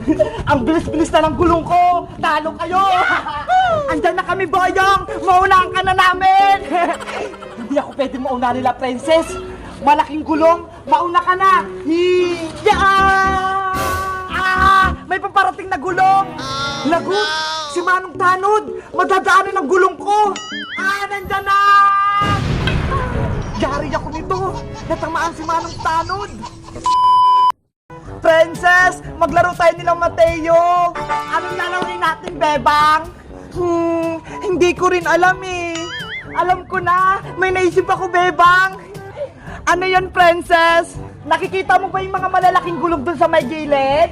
Ang bilis-bilis na ng gulong ko! Talo kayo! Andyan na kami, Boyong! Maunahan ka na namin! Hindi ako pwede mauna nila, Princess! Malaking gulong! Mauna ka na! Hiya! Ah! May paparating na gulong! Lagot! Si Manong Tanod! Madadaanan ang gulong ko! Ah! Nandyan na! Yari ako nito! Natamaan si Manong Tanod! Maglaro tayo nilang Mateo. Anong lalaroin natin, Bebang? Hmm, hindi ko rin alam eh. Alam ko na, may naisip ako, Bebang. Ano yan, Princess? Nakikita mo ba yung mga malalaking gulong dun sa may gilid?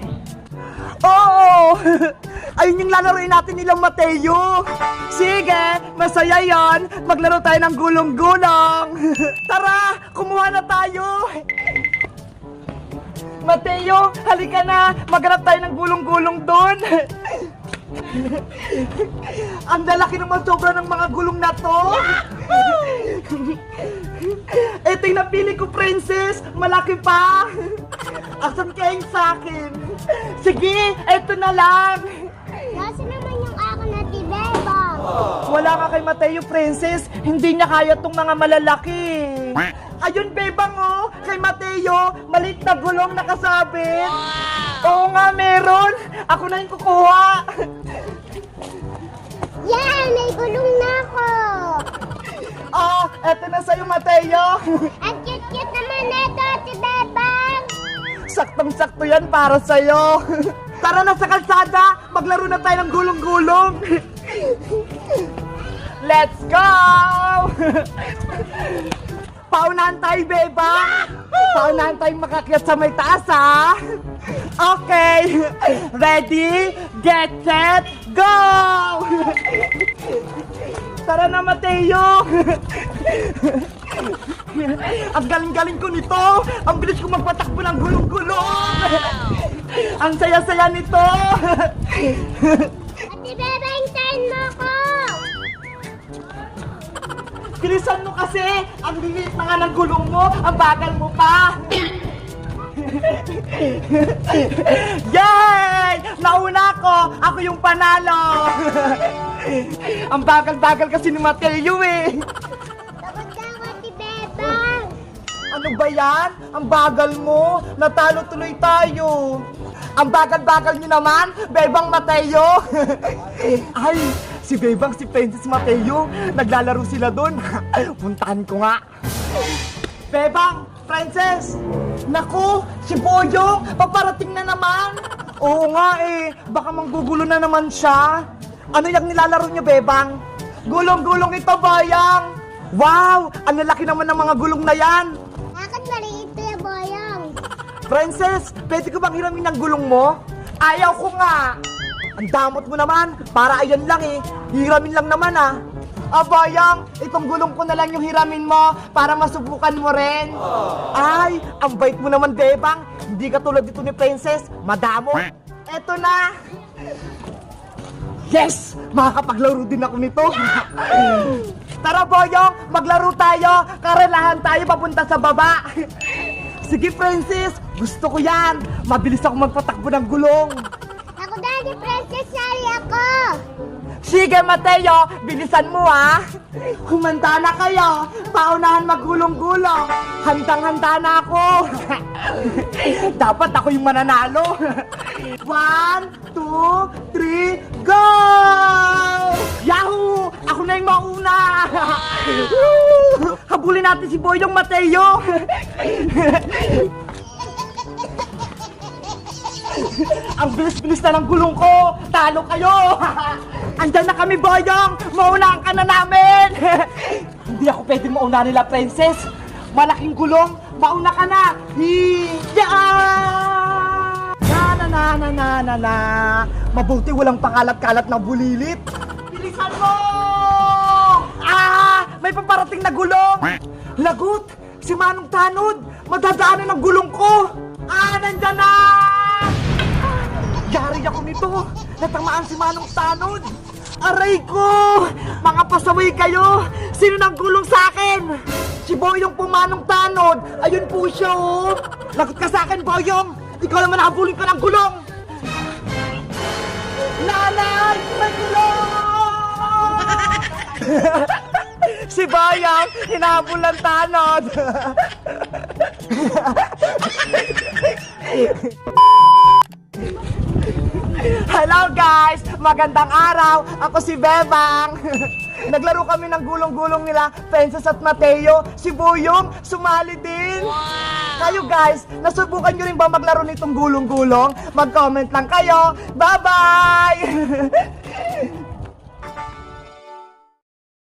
Oo! Ayun yung lalaroin natin nilang Mateo. Sige, masaya yon. Maglaro tayo ng gulong-gulong. Tara, kumuha na tayo. Mateo, halika na! Maghanap tayo ng gulong-gulong doon! Ang lalaki naman sobra ng mga gulong na to! Ito yung napili ko, princess! Malaki pa! Asan kayong sa akin? Sige, eto na lang! Kasi naman yung ako na tibebang. Wala ka kay Mateo, princess. Hindi niya kaya tong mga malalaki. Ayun, bebang oh. Kay Mateo, malit na gulong nakasabit. Oo nga, meron. Ako na yung kukuha. Yan, may gulong na ako. Oh, eto na sa'yo, Mateo. Ang cute-cute naman neto, tibebang. Saktong-sakto yan para sa'yo. Tara na sa kalsada. Maglaro na tayo ng gulong-gulong. Let's go! Paunahan tayo, beba! Paunahan tayo makakyat sa may taas, ha? Okay! Ready, get set, go! Tara na, Mateo! Ang galing-galing ko nito! Ang bilis ko magpatakbo ng gulong-gulong! Ang saya-saya nito! At tibebang, sign mo ko. Bilisan mo kasi! Ang lilit na nga ng gulong mo! Ang bagal mo pa! Yay! Nauna ko! Ako yung panalo! Ang bagal-bagal kasi ni Mateo eh! Na ako, tibebang. Ano ba yan? Ang bagal mo! Natalo tuloy tayo! Ang bagal-bagal niyo naman, Bebang Mateo! Ay, si Bebang, si Princess Mateo, naglalaro sila doon. Puntahan ko nga. Bebang, Princess! Naku, si Boyong, paparating na naman! Oo nga eh, baka manggugulo na naman siya. Ano yung nilalaro niyo, Bebang? Gulong-gulong ito, Bayang! Wow! Ang lalaki naman ng mga gulong na yan! Bakit maliit yung boyong? Princess, pwede ko bang hiramin ang gulong mo? Ayaw ko nga! Ang damot mo naman, para ayan lang eh. Hiramin lang naman ah. Abayang, itong gulong ko na lang yung hiramin mo para masubukan mo rin. Ay, ang bait mo naman, Bebang. Hindi ka tulad dito ni Princess, madamo. Eto na. Yes! Makakapaglaro din ako nito. Tara, Boyong, maglaro tayo. Karelahan tayo papunta sa baba. Sige, Princess. Gusto ko yan. Mabilis ako magpatakbo ng gulong. Daddy, princess, sari ako. Sige, Mateo. Bilisan mo, ha. Humanda na kayo. Paunahan magulong-gulong. Handang-handa na ako. Dapat ako yung mananalo. One, two, three, go! Yahoo! Ako na yung mauna! Habulin natin si Boyong Mateo! Ang bilis-bilis na ng gulong ko! Talo kayo! Andyan na kami, Boyong! Maunahan ka na namin! Hindi ako pwede mauna nila, Princess! Malaking gulong! Mauna ka na! Hiya! Na na na na na na Mabuti walang pangalat-kalat na bulilit! Bilisan mo! Ah! May paparating na gulong! Lagot! Si Manong Tanod! Madadaanan ng gulong ko! Ah! Nandyan na! nito! Natamaan si Manong Tanod! Aray ko! Mga pasaway kayo! Sino nang gulong sa akin? Si Boyong po Manong Tanod! Ayun po siya oh! Lagot ka sa akin, Boyong! Ikaw naman nakabulin ko ng gulong! Nanay! May gulong! si Boyong! Hinabol ng Tanod! Hello guys! Magandang araw! Ako si Bebang! Naglaro kami ng gulong-gulong nila, Princess at Mateo. Si Buyong, sumali din! Kayo guys, nasubukan nyo rin ba maglaro nitong gulong-gulong? Mag-comment lang kayo! Bye-bye!